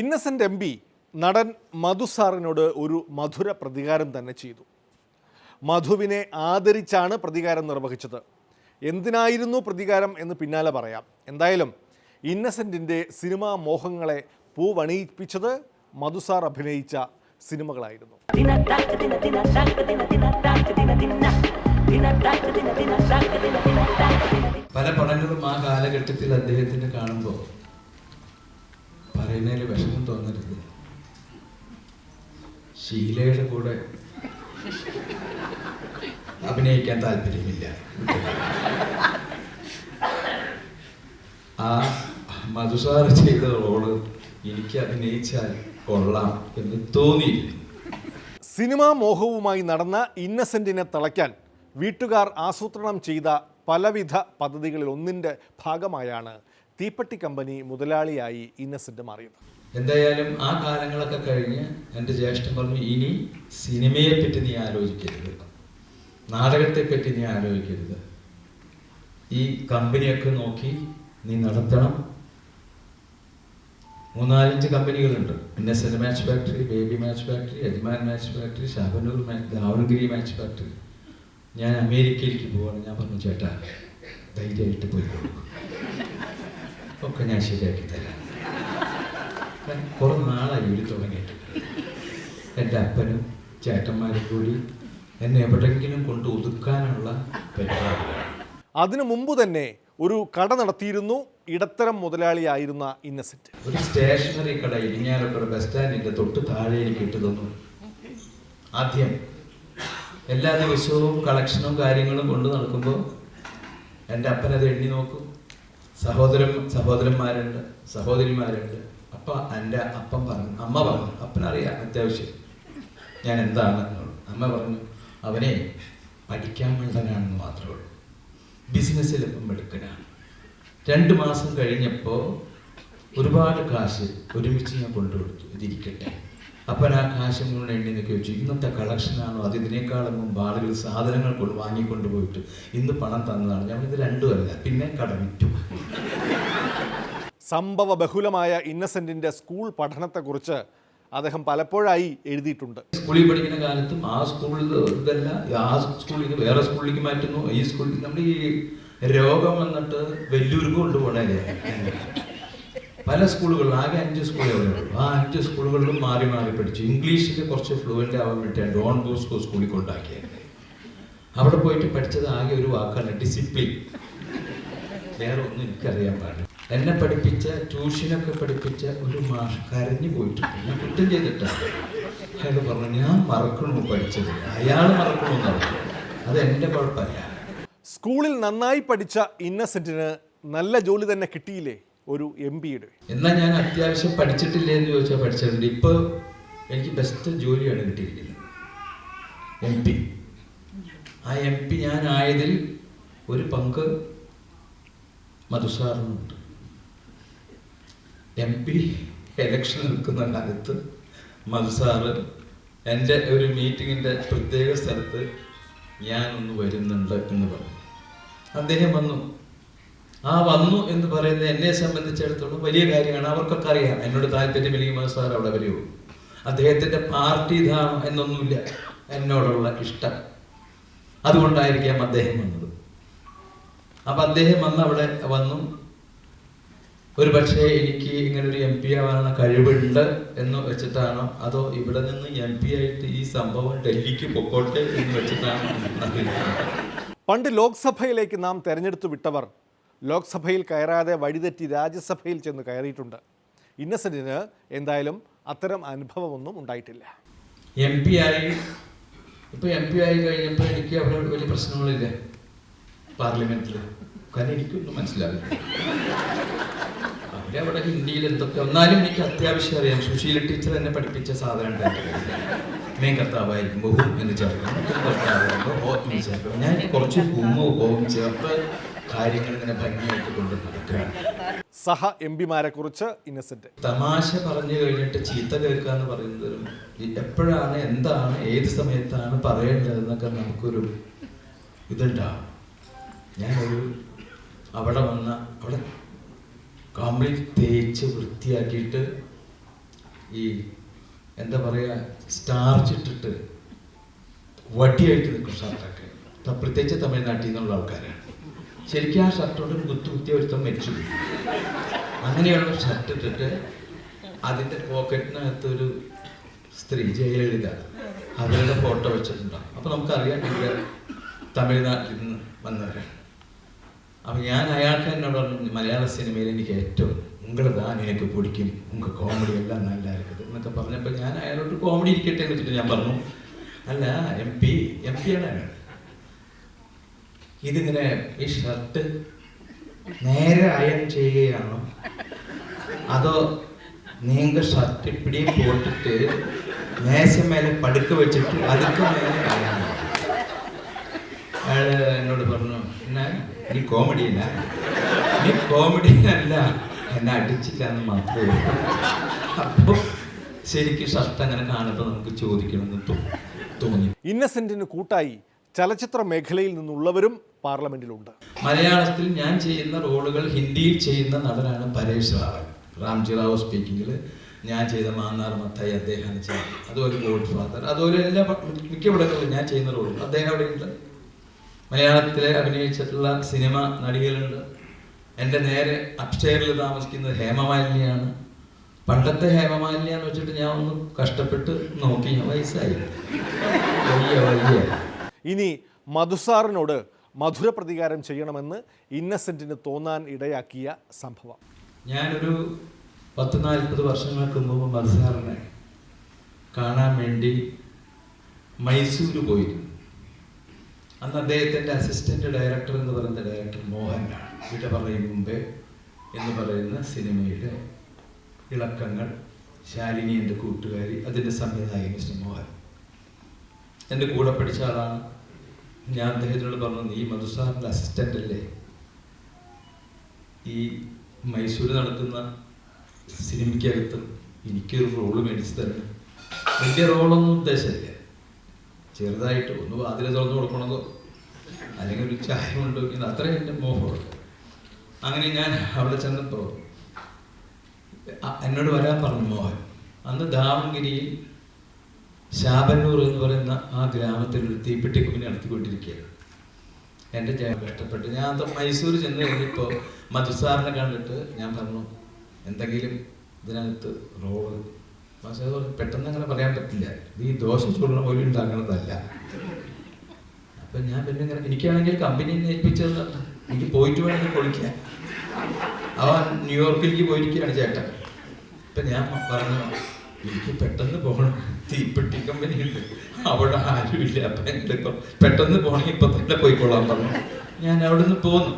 Innocent M P നടൻ മധു സാറിനോട് ഒരു മധുര പ്രതികാരം തന്നെ ചെയ്തു. മധുവിനെ ആദരിച്ചാണ് പ്രതികാരം നിർവഹിച്ചത്. എന്തിനായിരുന്നു പ്രതികാരം എന്ന് പിന്നാലെ പറയാം. എന്തായാലും ഇന്നസെന്റിന്റെ സിനിമാ മോഹങ്ങളെ പൂവണിയിപ്പിച്ചത് മധുസാർ അഭിനയിച്ച സിനിമകളായിരുന്നു. പല പടങ്ങളും ആ കാലഘട്ടത്തിൽ അദ്ദേഹത്തിന് കാണുമ്പോൾ പറയുന്നതിൽ വിഷമം തോന്നരുത്. ഷീലയുടെ കൂടെ അഭിനയിക്കാൻ താല്പര്യമില്ല. ആ മധുസാർ ചെയ്ത റോൾ എനിക്ക് അഭിനയിച്ചാൽ കൊള്ളാം എന്ന് തോന്നിയിരുന്നു. സിനിമാ മോഹവുമായി നടന്ന ഇന്നസെന്റിനെ തളയ്ക്കാൻ വീട്ടുകാർ ആസൂത്രണം ചെയ്ത പലവിധ പദ്ധതികളിൽ ഒന്നിന്റെ ഭാഗമായാണ് തീപ്പെട്ടി കമ്പനി മുതലാളിയായി ഇന്നസെന്റ് മാറിയത്. എന്തായാലും ആ കാലങ്ങളൊക്കെ കഴിഞ്ഞ് എന്റെ ജ്യേഷ്ഠൻ പറഞ്ഞു ഇനി സിനിമയെ പറ്റി നീ ആലോചിക്കരുത്. നാടകത്തെ പറ്റി നീ ആലോചിക്കരുത്. ഈ കമ്പനിയൊക്കെ നോക്കി നീ നടത്തണം. മൂന്നാലഞ്ച് കമ്പനികളുണ്ട്. പിന്നെ cell match factory baby match factory Yajaman match factory Shabanur match Davangere match factory. ഞാൻ അമേരിക്കയിലേക്ക് പോവാണ്. ഞാൻ പറഞ്ഞു ചേട്ടാ ധൈര്യമായിട്ട് പോയി ഒക്കെ ഞാൻ ശരിയാക്കി തരാം. കുറെ നാളായി ഇവിടെ തുടങ്ങിയിട്ട്. എന്റെ അപ്പനും ചേട്ടന്മാരും കൂടി എന്നെ എവിടെയെങ്കിലും കൊണ്ട് ഒതുക്കാനുള്ള പരിപാടിയാണ്. അതിനു മുമ്പ് തന്നെ ഒരു കട നടത്തിയിരുന്നു. ഇടത്തരം മുതലാളിയായിരുന്ന ഇന്നസെന്റ്. ഒരു സ്റ്റേഷനറി കട ഇരിഞ്ഞാലക്കുട ബസ് സ്റ്റാൻഡിന്റെ തൊട്ട് താഴെ എനിക്ക് ഇട്ടു തന്നു ആദ്യം എല്ലാ ദിവസവും കളക്ഷനും കാര്യങ്ങളും കൊണ്ടു നടക്കുമ്പോൾ എന്റെ അപ്പൻ അത് എണ്ണി നോക്കും. സഹോദരൻ സഹോദരന്മാരുണ്ട് സഹോദരിമാരുണ്ട്. അപ്പ എന്റെ അപ്പൻ പറഞ്ഞു അമ്മ പറഞ്ഞു അപ്പനറിയാം അത്യാവശ്യം. ഞാൻ എന്താണ്? അമ്മ പറഞ്ഞു അവനെ പഠിക്കാൻ വേണ്ടനാണെന്ന് മാത്രമേ ഉള്ളൂ. ബിസിനസ്സിൽ ഇപ്പം എടുക്കനാണ് രണ്ട് മാസം കഴിഞ്ഞപ്പോൾ ഒരുപാട് കാശ് ഒരുമിച്ച് ഞാൻ കൊണ്ടുകൊടുത്തു. ഇതിരിക്കട്ടെ. അപ്പം ആ കാശ് മുഴുവൻ എണ്ണി നിൽക്കി വെച്ചു. ഇന്നത്തെ കളക്ഷനാണോ അത് ഇതിനേക്കാളും മുമ്പ് ആളുകൾ സാധനങ്ങൾ കൊണ്ട് വാങ്ങിക്കൊണ്ട് പോയിട്ട് ഇന്ന് പണം തന്നതാണ്. ഞാൻ ഇത് രണ്ടുമല്ല പിന്നെ കടമിറ്റു. സംഭവ ബഹുലമായ ഇന്നസെന്റിന്റെ സ്കൂൾ പഠനത്തെക്കുറിച്ച് അദ്ദേഹം പലപ്പോഴായി എഴുതിയിട്ടുണ്ട്. സ്കൂളിൽ പഠിക്കുന്ന കാലത്തും ആ സ്കൂളിൽ ഇതല്ല. ആ സ്കൂളിൽ നിന്ന് വേറെ സ്കൂളിലേക്ക് മാറ്റുന്നു. ഈ സ്കൂളിൽ നമ്മൾ ഈ രോഗം വന്നിട്ട് വെല്ലൂർക്ക് കൊണ്ടുപോകണേ പല സ്കൂളുകളിലും ആകെ അഞ്ച് സ്കൂളേ ഉള്ളൂ. ആ അഞ്ച് സ്കൂളുകളിലും മാറി മാറി പഠിച്ചു. ഇംഗ്ലീഷിൽ കുറച്ച് ഫ്ലുവന്റ് ആവാൻ വേണ്ടിയാണ് ഡോൺ ബോസ്കോ സ്കൂളിൽ കൊണ്ടാക്കിയത്. അവിടെ പോയിട്ട് പഠിച്ചത് ആകെ ഒരു വാക്കാണ് ഡിസിപ്ലിൻ വേറെ ഒന്നും എനിക്കറിയാൻ പാടില്ല. എന്നെ പഠിപ്പിച്ച ട്യൂഷനൊക്കെ പഠിപ്പിച്ച ഒരു മാഷ് കരഞ്ഞു പോയിട്ടുണ്ട് ഞാൻ കുറ്റം ചെയ്തിട്ടാണ്. അയാൾ പറഞ്ഞു ഞാൻ മറക്കണു പഠിച്ചത്. അയാൾ മറക്കണമെന്നാണ് അത് എന്റെ കുഴപ്പമില്ല. സ്കൂളിൽ നന്നായി പഠിച്ച ഇന്നസെന്റിന് നല്ല ജോലി തന്നെ കിട്ടിയില്ലേ? ഒരു എം പിയുടെ എന്നാൽ ഞാൻ അത്യാവശ്യം പഠിച്ചിട്ടില്ല എന്ന് ചോദിച്ചാൽ പഠിച്ചിട്ടുണ്ട് ഇപ്പോൾ എനിക്ക് ബെസ്റ്റ് ജോലിയാണ് കിട്ടിയിരിക്കുന്നത്. എം പി ആ എം പി ഞാനായതിൽ ഒരു പങ്ക് മധുസാറിനുണ്ട് എം പി എലക്ഷൻ നിൽക്കുന്ന കാലത്ത് മധുസാറ് എന്റെ ഒരു മീറ്റിങ്ങിന്റെ പ്രത്യേക സ്ഥലത്ത് ഞാനൊന്ന് വരുന്നുണ്ട് എന്ന് പറഞ്ഞു. അദ്ദേഹം വന്നു. ആ വന്നു എന്ന് പറയുന്നത് എന്നെ സംബന്ധിച്ചിടത്തോളം വലിയ കാര്യമാണ്. അവർക്കൊക്കെ അറിയാം. എന്നോട് താല്പര്യമില്ലെങ്കിൽ സാർ അവിടെ വരുമോ അദ്ദേഹത്തിന്റെ പാർട്ടി ധാമം എന്നൊന്നുമില്ല. എന്നോടുള്ള ഇഷ്ടം. അതുകൊണ്ടായിരിക്കാം അദ്ദേഹം വന്നത്. അപ്പൊ അദ്ദേഹം വന്ന് അവിടെ വന്നു. ഒരു പക്ഷേ എനിക്ക് ഇങ്ങനെ ഒരു എം പി ആവാനുള്ള കഴിവുണ്ട് എന്ന് വെച്ചിട്ടാണോ? അതോ ഇവിടെ നിന്ന് എം പി ആയിട്ട് ഈ സംഭവം ഡൽഹിക്ക് പൊക്കോട്ടെ എന്ന് വെച്ചിട്ടാണോ. പണ്ട് ലോക്സഭയിലേക്ക് നാം തെരഞ്ഞെടുത്തു വിട്ടവർ ലോക്സഭയിൽ കയറാതെ വഴിതെറ്റി രാജ്യസഭയിൽ ചെന്ന് കയറിയിട്ടുണ്ട്. ഇന്നസെന്റിന് എന്തായാലും അത്തരം അനുഭവമൊന്നും ഉണ്ടായിട്ടില്ല. എം പി ആയി ഇപ്പൊ എം പി ആയി കഴിഞ്ഞപ്പോൾ എനിക്ക് അവിടെ വലിയ പ്രശ്നങ്ങളില്ല പാർലമെന്റിൽ കാരണം എനിക്കൊന്നും മനസ്സിലാവില്ല. അവിടെ ഹിന്ദിയിൽ എന്തൊക്കെ എന്നാലും എനിക്ക് അത്യാവശ്യം അറിയാം. സുശീല ടീച്ചർ എന്നെ പഠിപ്പിച്ച സാധനം മെയിൻ കർത്താവായിരിക്കും. ബഹു എന്ന് ചേർക്കണം. ഓ ഞാൻ കുറച്ച് ഭൂമോ ഓം ചേർത്ത് കാര്യങ്ങൾ ഇങ്ങനെ ഭംഗിയായിട്ട് കൊണ്ട് നടക്കുകയാണ്. സഹ എം പിമാരെ കുറിച്ച് ഇന്നസെന്റ്. തമാശ പറഞ്ഞു കഴിഞ്ഞിട്ട് ചീത്ത കേൾക്കുക എന്ന് പറയുന്നത് എപ്പോഴാണ് എന്താണ് ഏത് സമയത്താണ് പറയേണ്ടതെന്നൊക്കെ നമുക്കൊരു ഇതുണ്ടാവും. ഞാനൊരു അവിടെ വന്ന അവിടെ കംപ്ലീറ്റ് തേച്ച് വൃത്തിയാക്കിയിട്ട് ഈ എന്താ പറയുക സ്റ്റാർച്ച് ഇട്ടിട്ട് വട്ടിയായിട്ട് നിൽക്കും ഷർട്ടൊക്കെ പ്രത്യേകിച്ച് തമിഴ്നാട്ടിൽ നിന്നുള്ള ആൾക്കാരാണ്. ശരിക്കും ആ ഷർട്ടോട്ട് കുത്തുകുത്തിയ ഒരുത്തം മരിച്ചു. അങ്ങനെയുള്ള ഷർട്ട് ഇട്ടിട്ട് അതിന്റെ പോക്കറ്റിനകത്ത് ഒരു സ്ത്രീ ജയലളിത അവരുടെ ഫോട്ടോ വെച്ചിട്ടുണ്ടാവും അപ്പോൾ നമുക്കറിയാം ഇവർ തമിഴ്നാട്ടിൽ നിന്ന് വന്നവരാണ് അപ്പൊ ഞാൻ അയാൾക്ക് എന്നോട് പറഞ്ഞു മലയാള സിനിമയിൽ എനിക്ക് ഏറ്റവും ഉങ്ങളെ താൻ എനിക്ക് പൊടിക്കും. നിങ്ങൾക്ക് കോമഡി എല്ലാം നല്ല ഇരിക്കുന്നത് എന്നൊക്കെ പറഞ്ഞപ്പോൾ ഞാൻ അയാളോട് കോമഡി ഇരിക്കട്ടെ എന്ന് വെച്ചിട്ട് ഞാൻ പറഞ്ഞു. അല്ല എം പി എം പിയാണ് അയാൾ. ഇതിങ്ങനെ ഈ ഷർട്ട് നേരെ അയൺ ചെയ്യുകയാണോ? അതോ നീങ്ക ഷർട്ട് ഇപ്പിടി പോട്ടിട്ട് മേശം മേലെ പടുക്ക വെച്ചിട്ട് അതുക്ക് മേലെ അയണോ? അയാൾ എന്നോട് പറഞ്ഞു എന്നാ നീ കോമഡി അല്ല. നീ കോമഡി അല്ല. എന്നെ അടിച്ചില്ല എന്ന് മാത്രമേ ഉള്ളൂ." അപ്പൊ ശരിക്കും ഷർട്ട് അങ്ങനെ കാണുമ്പോൾ നമുക്ക് ചോദിക്കണമെന്ന് തോന്നി. ഇന്നസെന്റിന് കൂട്ടായി ചലച്ചിത്ര മേഖലയിൽ നിന്നുള്ളവരും പാർലമെന്റിലുണ്ട്. മലയാളത്തിൽ ഞാൻ ചെയ്യുന്ന റോളുകൾ ഹിന്ദിയിൽ ചെയ്യുന്ന നടനാണ് പരേഷ് റാവൽ. റാംജി റാവു സ്പീക്കിങ്ങിൽ ഞാൻ ചെയ്ത മാന്നാർ മത്തായി അദ്ദേഹം അതുപോലെ ഗോഡ് ഫാദർ അതുപോലെ എല്ലാ മിക്ക പടങ്ങളിലും ഞാൻ ചെയ്യുന്ന റോളുകൾ. അദ്ദേഹം അവിടെയുണ്ട് മലയാളത്തിലെ അഭിനയിച്ചിട്ടുള്ള സിനിമ നടികളുണ്ട്. എന്റെ നേരെ അപ്സ്റ്റെയറിൽ താമസിക്കുന്നത് ഹേമമാലിനിയാണ്. പണ്ടത്തെ ഹേമമാലിനി എന്ന് വെച്ചിട്ട് ഞാൻ ഒന്ന് കഷ്ടപ്പെട്ട് നോക്കി ഞാൻ വയസ്സായി. വയ്യ വയ്യ ഇനി മധുസാറിനോട് മധുര പ്രതികാരം ചെയ്യണമെന്ന് ഇന്നസെന്റിന് തോന്നാൻ ഇടയാക്കിയ സംഭവം. ഞാനൊരു പത്ത് നാൽപ്പത് വർഷങ്ങൾക്ക് മുമ്പ് മധുസാറിനെ കാണാൻ വേണ്ടി മൈസൂർ പോയിരുന്നു. അന്ന് അദ്ദേഹത്തിന്റെ അസിസ്റ്റന്റ് ഡയറക്ടർ എന്ന് പറയുന്ന ഡയറക്ടർ മോഹനാണ് വിട പറയും മുമ്പേ എന്ന് പറയുന്ന സിനിമയുടെ ഇളക്കങ്ങൾ ശാലിനി എന്റെ കൂട്ടുകാരി അതിന്റെ സംവിധായകൻ മിസ്റ്റർ മോഹൻ. എന്റെ കൂടെ പഠിച്ച ആളാണ് ഞാൻ അദ്ദേഹത്തിനോട് പറഞ്ഞു നീ മധുസാറിന്റെ അസിസ്റ്റന്റ് അല്ലേ? ഈ മൈസൂർ നടക്കുന്ന സിനിമയ്ക്കകത്ത് എനിക്കൊരു റോൾ മേടിച്ച് തരണം. വലിയ റോളൊന്നും ഉദ്ദേശമില്ല ചെറുതായിട്ട് ഒന്ന് വാതിൽ തുറന്നു കൊടുക്കണതോ? അല്ലെങ്കിൽ ഒരു ചായ കൊണ്ടുവയ്ക്കുന്നത് അത്രയും എന്റെ മോഹമുള്ളൂ അങ്ങനെ ഞാൻ അവിടെ ചെന്നപ്പോൾ എന്നോട് വരാൻ പറഞ്ഞു മോഹൻ. അന്ന് ദാവൺഗിരിയിൽ ശാബന്നൂർ എന്ന് പറയുന്ന ആ ഗ്രാമത്തിൽ ഒരു തീപ്പെട്ടി കമ്പനി നടത്തിക്കൊണ്ടിരിക്കുകയാണ്. എന്റെ ജയം കഷ്ടപ്പെട്ട്. ഞാൻ മൈസൂർ ചെന്ന് കഴിഞ്ഞപ്പോൾ മധുസാറിനെ കണ്ടിട്ട് ഞാൻ പറഞ്ഞു എന്തെങ്കിലും ഇതിനകത്ത് റോഡ് പറഞ്ഞു, പെട്ടെന്ന് അങ്ങനെ പറയാൻ പറ്റില്ല. ഈ ദോശ ചൂടുന്ന പോലെ ഉണ്ടാക്കണതല്ല. അപ്പം ഞാൻ പിന്നെ ഇങ്ങനെ എനിക്കാണെങ്കിൽ കമ്പനി ഏൽപ്പിച്ചത് എനിക്ക് പോയിട്ട് വേണമെങ്കിൽ പൊളിക്കാൻ. അവൻ ന്യൂയോർക്കിലേക്ക് പോയിരിക്കുകയാണ് ചേട്ടൻ. ഇപ്പം ഞാൻ പറഞ്ഞു എനിക്ക് പെട്ടെന്ന് പോകണം. തീപ്പെട്ടി കമ്പനി ഉണ്ട് അവിടെ ആരുമില്ല. അപ്പം എന്റെ പെട്ടെന്ന് പോകണമെങ്കിൽ ഇപ്പം തന്നെ പോയിക്കൊള്ളാൻ പറഞ്ഞു. ഞാൻ അവിടെ നിന്ന് പോന്നു.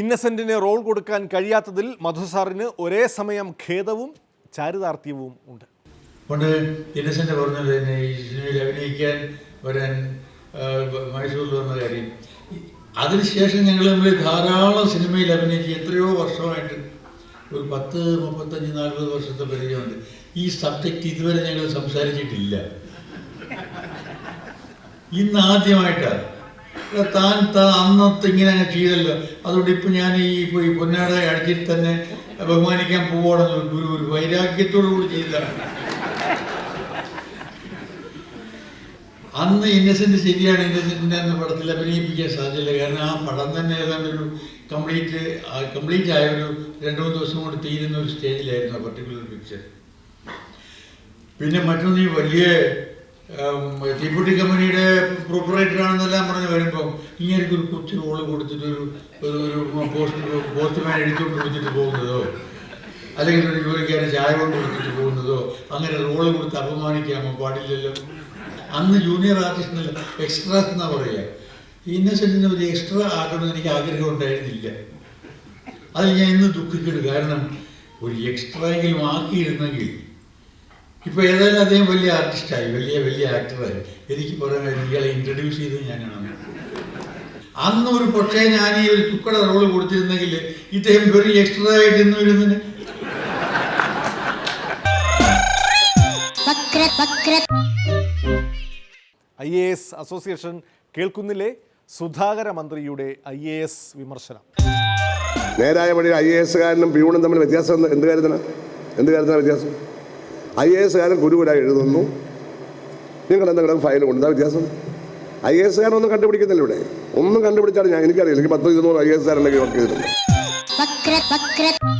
ഇന്നസെന്റിന് റോൾ കൊടുക്കാൻ കഴിയാത്തതിൽ മധുസാറിന് ഒരേ സമയം ഖേദവും ചാരിതാർത്ഥ്യവും ഉണ്ട്. പണ്ട് ഇന്നസെന്റ് പറഞ്ഞത് തന്നെ ഈ സിനിമയിൽ അഭിനയിക്കാൻ വരാൻ മൈസൂരിൽ വന്ന കാര്യം. അതിനുശേഷം ഞങ്ങൾ തമ്മിൽ ധാരാളം സിനിമയിൽ അഭിനയിച്ച് എത്രയോ വർഷമായിട്ട്. ഒരു പത്ത് മുപ്പത്തഞ്ച് നാൽപ്പത് വർഷത്തെ പരിചയമുണ്ട്. ഈ സബ്ജക്റ്റ് ഇതുവരെ ഞങ്ങൾ സംസാരിച്ചിട്ടില്ല. ഇന്ന് ആദ്യമായിട്ടാണ് താൻ താൻ അന്നത്തെ ഇങ്ങനെ അങ്ങ് ചെയ്തല്ലോ. അതുകൊണ്ട് ഇപ്പം ഞാൻ ഈ പോയി പൊന്നാട അടിച്ചിട്ട് തന്നെ ബഹുമാനിക്കാൻ പോവുകയാണെന്ന് ഒരു ഒരു വൈരാഗ്യത്തോടു കൂടി ചെയ്തതാണ് അന്ന് ഇന്നസെന്റ് ശരിയാണ്. ഇന്നസെന്റിന്റെ എന്ന പടത്തിൽ അഭിനയിപ്പിക്കാൻ സാധ്യതയില്ല കാരണം ആ പടം തന്നെ ഏതാണ്ട് ഒരു കംപ്ലീറ്റ് കംപ്ലീറ്റ് ആയ ഒരു രണ്ട് മൂന്ന് ദിവസം കൊണ്ട് തീരുന്ന ഒരു സ്റ്റേജിലായിരുന്നു ആ പർട്ടിക്കുലർ പിക്ചർ പിന്നെ മറ്റൊന്ന് ഈ വലിയ തീപ്പൊട്ടി കമ്പനിയുടെ പ്രൊപ്പറേറ്റർ ആണെന്നെല്ലാം പറഞ്ഞ് വരുമ്പം ഇങ്ങനെ ഒരു കൊച്ചു റോൾ കൊടുത്തിട്ട് ഒരു ഒരു പോസ്റ്റ് പോസ്റ്റ്മാൻ എടുത്തുകൊണ്ട് കൊടുത്തിട്ട് പോകുന്നതോ? അല്ലെങ്കിൽ ഒരു ജോലിക്കാരൻ ചായ കൊണ്ട് കൊടുത്തിട്ട് പോകുന്നതോ? അങ്ങനെ റോൾ കൊടുത്ത് അപമാനിക്കാമോ? പാടില്ലല്ലോ. അന്ന് ജൂനിയർ ആർട്ടിസ്റ്റിനല്ല എക്സ്ട്രാ എന്നാ പറയുക ഇന്നസെന്റിന് ഒരു എക്സ്ട്രാ ആക്കണമെന്ന് എനിക്ക് ആഗ്രഹം ഉണ്ടായിരുന്നില്ല. അത് ഞാൻ ഇന്ന് ദുഃഖിക്കുന്നു. കാരണം ഒരു എക്സ്ട്രാ എങ്കിലും ആക്കിയിരുന്നെങ്കിൽ ഇപ്പൊ ഏതായാലും അദ്ദേഹം വലിയ ആർട്ടിസ്റ്റായി വലിയ വലിയ ആക്ടറായി എനിക്ക് പറയാൻ ഇയാളെ ഇൻട്രൊഡ്യൂസ് ചെയ്ത് ഞാനാണ് അന്ന് ഒരു പക്ഷേ ഞാൻ ഈ ഒരു തുക്കട റോൾ കൊടുത്തിരുന്നെങ്കിൽ ഇദ്ദേഹം വെറി എക്സ്ട്രാ ആയിട്ട് ഇന്ന് വരുന്നതിന് വക്ര വക്ര ഐ എ എസ് അസോസിയേഷൻ കേൾക്കുന്നില്ലേ? സുധാകര മന്ത്രിയുടെ ഐ എ എസ് വിമർശനം. നേരായ വഴി ഐ എ എസുകാരനും പ്യൂണും തമ്മിൽ വ്യത്യാസം എന്ത് എന്ത് കാര്യത്തിനാണ് എന്ത് കാര്യത്തിനാണ് വ്യത്യാസം? ഐ എ എസുകാരൻ ഗുരുവിനായി എഴുതുന്നു. നിങ്ങൾ എന്തെങ്കിലും ഫയൽ കൊണ്ടുതാ വ്യത്യാസം. ഐ എ എസുകാരനൊന്നും കണ്ടുപിടിക്കുന്നില്ല ഇവിടെ. ഒന്നും കണ്ടുപിടിച്ചാണ് ഞാൻ. എനിക്കറിയില്ല. എനിക്ക് പത്ത് ഇരുന്നൂറ് ഐ എസ് കാരന്റെ വർക്ക് ചെയ്തിട്ടുണ്ട്